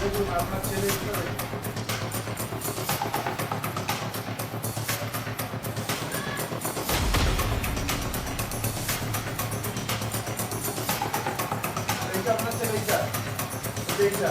দেখুন আপনার ছেলে এখানে এইটা আপনার ছেলে এইটা এইটা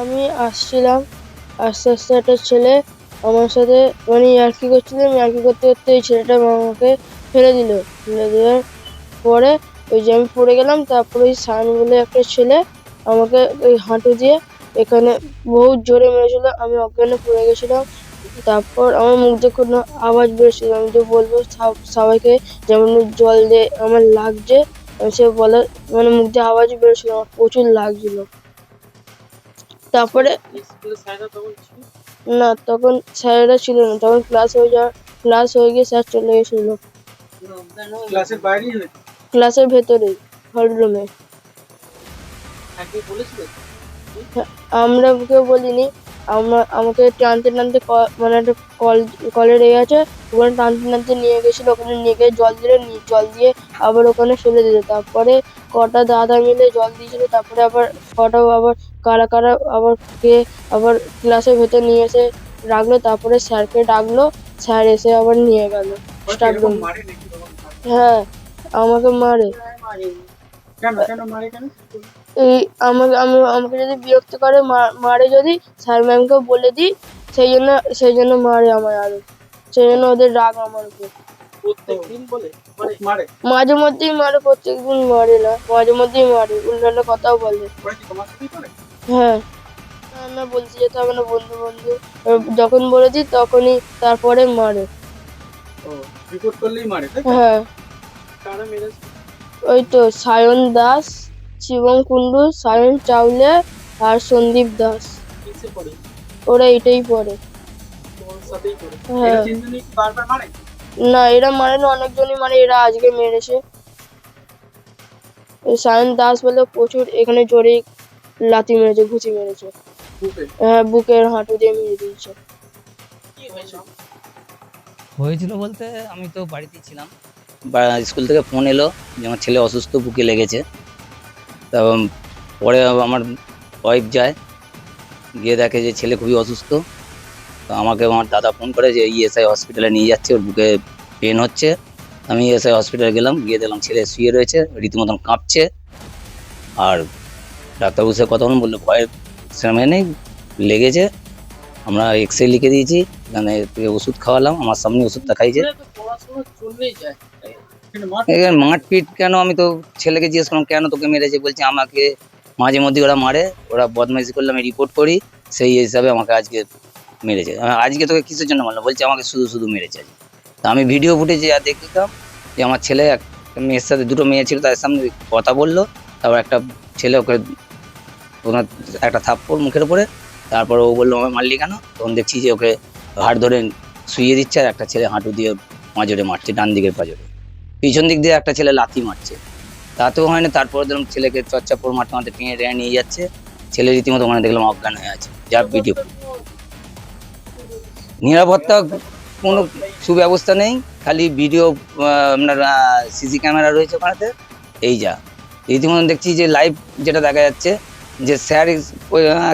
আমি আসছিলাম, আস্তে আস্তে একটা ছেলে আমার সাথে মানে ইয়ার্কি করছিলাম ইয়ার্কি করতে করতে ওই ছেলেটা আমাকে ফেলে দিল, ফেলে দেওয়ার পরে ওই যে আমি পড়ে গেলাম, তারপরে ওই সায়ন বলে একটা ছেলে আমাকে ওই হাঁটু দিয়ে এখানে বহুত জোরে মেরেছিল, আমি অজ্ঞানে পড়ে গেছিলাম। তারপর আমার মুখ দিয়ে কোনো আওয়াজ বেরোচ্ছিল আমি যে বলব সবাইকে যেমন জল দিয়ে আমার লাগছে, আমি সে বলে মানে মুখ দিয়ে আওয়াজ বেরোচ্ছিল আমার প্রচুর লাগছিল। তারপরে না, তখন স্যারেরা ছিল না, তখন ক্লাস হয়ে যাওয়ার ক্লাস হয়ে গিয়ে স্যার চলে গেছিল। ক্লাসের বাইরেই হয়েছে? ক্লাসের ভেতরে হল রুমে। আমরা কেউ বলিনি। আমরা আমাকে টানতে টানতে মানে একটা কল কলের এ আছে ওখানে টানতে টানতে নিয়ে গেছিল ওখানে নিয়ে গিয়ে জল দিলে জল দিয়ে আবার ওখানে ফেলে দিল। তারপরে কটা দাদা মিলে জল দিয়েছিল তারপরে আবার কটা আবার কারা কারা আবার কে আবার ক্লাসের ভেতর নিয়ে এসে রাখল তারপরে স্যারকে ডাকলো স্যার এসে আবার নিয়ে গেল। Staff room? হ্যাঁ আমাকে মারে। এই আমাকে আমি আমাকে যদি বিরক্ত করে মারে যদি স্যার ম্যামকে বলে দিই সেই জন্য সেই জন্য মারে আমার আরও। সেই জন্য ওদের রাগ আমার উপর। মাঝে মধ্যেই মারে প্রত্যেকদিন মারে না। মাঝে মধ্যেই মারে উল্টানো কথাও বলে। হ্যাঁ। না না বলতে যেতে হবে না বন্ধু বন্ধু যখন বলে দিই তখনই তারপরে মারে। ও। রিপোর্ট করলেই মারে হ্যাঁ। কারা মেরেছে? ওই তো সায়ন দাস শিবম কুন্ডু সায়ন চাউলে আর সন্দীপ দাস। কিসে পড়ে? ওরা এটাই পড়ে। সাথেই হ্যাঁ। এরা তিনজনই কি বারবার মারে? না এরা মানে না অনেকজনই মানে এরা আজকে মেরেছে। সায়ন দাস বলে প্রচুর এখানে জোরে লাথি মেরেছে ঘুষি মেরেছে। বুকে? হ্যাঁ বুকের হাঁটু দিয়ে মেরে দিয়েছে। কি হয়েছে? হয়েছিল বলতে আমি তো বাড়িতেই ছিলাম। স্কুল থেকে ফোন এলো যে আমার ছেলে অসুস্থ, বুকে লেগেছে। তা পরে আমার ওয়াইফ যায়, গিয়ে দেখে যে ছেলে খুবই অসুস্থ। তো আমাকে আমার দাদা ফোন করে যে ইএসআই হসপিটালে নিয়ে যাচ্ছে, ওর বুকে পেন হচ্ছে। আমি ইএসআই হসপিটালে গেলাম, গিয়ে দেখলাম ছেলে শুয়ে রয়েছে, রীতিমতন কাঁপছে। আর ডাক্তারবাবুর সাথে কথা বলল ভয়ের সেরকম নেই, লেগেছে। আমরা এক্স রে লিখে দিয়েছি। থেকে ওষুধ খাওয়ালাম, আমার সামনে ওষুধটা খাইছে। এখানে মারপিট কেন? আমি তো ছেলেকে জিজ্ঞেস করলাম, কেন তোকে মেরেছে? বলছে, আমাকে মাঝে মধ্যে ওরা মারে, ওরা বদমাইশি করলে আমি রিপোর্ট করি, সেই হিসাবে আমাকে আজকে মেরেছে। আজকে তোকে কিসের জন্য মারলাম? বলছে, আমাকে শুধু শুধু মেরেছে তা আমি ভিডিও ফুটেজে যা দেখলাম যে আমার ছেলে একটা মেয়ের সাথে, দুটো মেয়ে ছিল, তাদের সামনে কথা বলল, তারপর একটা ছেলে ওকে ওনার একটা থাপ্পড় মুখের উপরে, তারপর ও বলল আমাকে মারলি কেন? তখন দেখছি যে ওকে হাড় ধরে শুইয়ে দিচ্ছে আর একটা ছেলে হাঁটু দিয়ে পাঁজরে মারছে, ডান দিকের পাঁজরে। পিছন দিক দিয়ে একটা ছেলে লাথি মারছে। তাতেও হয় না, তারপরে দেখলাম ছেলেকে চচ্চাপুর মারতে মারতে টেনে টেনে নিয়ে যাচ্ছে। ছেলে রীতিমতো ওখানে দেখলাম অজ্ঞান হয়ে আছে। যা ভিডিও নিরাপত্তা কোনো সুব্যবস্থা নেই, খালি ভিডিও আপনার সিসি ক্যামেরা রয়েছে ওখানেতে। এই যা। রীতিমতন দেখছি যে লাইভ যেটা দেখা যাচ্ছে, যে স্যার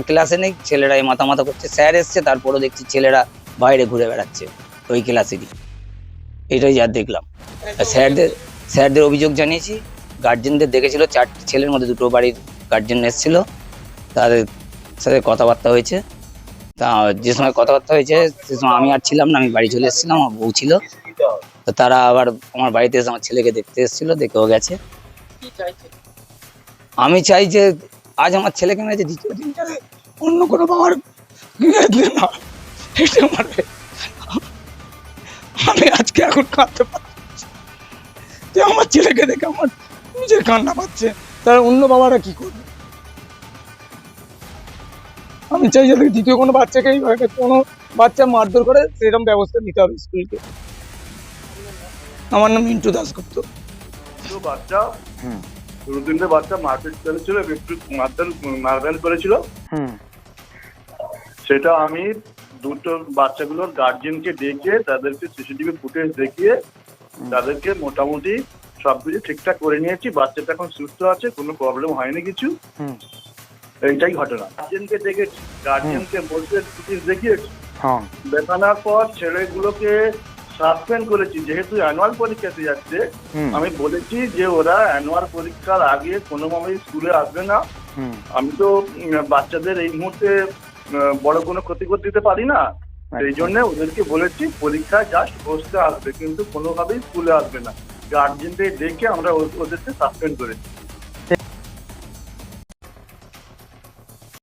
ক্লাসে নেই ছেলেরা এই মাথা মাথা করছে। স্যার এসছে, তারপরেও দেখছি ছেলেরা বাইরে ঘুরে বেড়াচ্ছে ওই ক্লাসেরই। এটাই যা দেখলাম। স্যারদের স্যারদের অভিযোগ জানিয়েছি গার্জেনদের দেখেছিল চারটি ছেলের মধ্যে দুটো বাড়ির গার্জেন এসেছিল তাদের সাথে কথাবার্তা হয়েছে। তা যে সময় কথাবার্তা হয়েছে সে সময় আমি আর ছিলাম না আমি বাড়ি চলে এসেছিলাম আমার বউ ছিল। তো তারা আবার আমার বাড়িতে এসে আমার ছেলেকে দেখতে এসেছিল দেখেও গেছে। আমি চাই যে আজ আমার ছেলেকে মেরেছে দ্বিতীয় দিন অন্য কোনো বাবার মেয়েদের না। এটা মারবে। আমি আজকে এখন কাঁদতে পারছি। যে আমার ছেলেকে দেখে আমার নিজের কান্না পাচ্ছে তারা অন্য বাবারা কি করবে? আমি চাই যাতে দ্বিতীয় কোনো বাচ্চাকে এইভাবে কোনো বাচ্চা মারধর করে সেরকম ব্যবস্থা নিতে হবে স্কুলকে। আমার নাম মিন্টু দাসগুপ্ত দুটো বাচ্চা দু তিনটে বাচ্চা মারপিট করেছিল একটু মারধর মারধর করেছিল। সেটা আমি দুটো বাচ্চাগুলোর গার্জেনকে ডেকে তাদেরকে সিসিটিভি ফুটেজ দেখিয়ে তাদেরকে মোটামুটি সবকিছু ঠিকঠাক করে নিয়েছি। বাচ্চাটা এখন সুস্থ আছে কোনো প্রবলেম হয়নি কিছু। এইটাই ঘটনা। গার্জেনকে ডেকেছি। গার্জেনকে বলতে ফুটেজ দেখিয়েছি। দেখানোর পর ছেলেগুলোকে সাসপেন্ড করেছি। যেহেতু অ্যানুয়াল পরীক্ষাতে যাচ্ছে আমি বলেছি যে ওরা অ্যানুয়াল পরীক্ষার আগে কোনোভাবেই স্কুলে আসবে না। আমি তো বাচ্চাদের এই মুহূর্তে বড় কোনো ক্ষতি করে দিতে পারি না। সেই জন্য ওদেরকে বলেছি পরীক্ষা জাস্ট বসতে আসবে কিন্তু কোনোভাবেই স্কুলে আসবে না। গার্জেনদের ডেকে আমরা ওদেরকে সাসপেন্ড করেছি।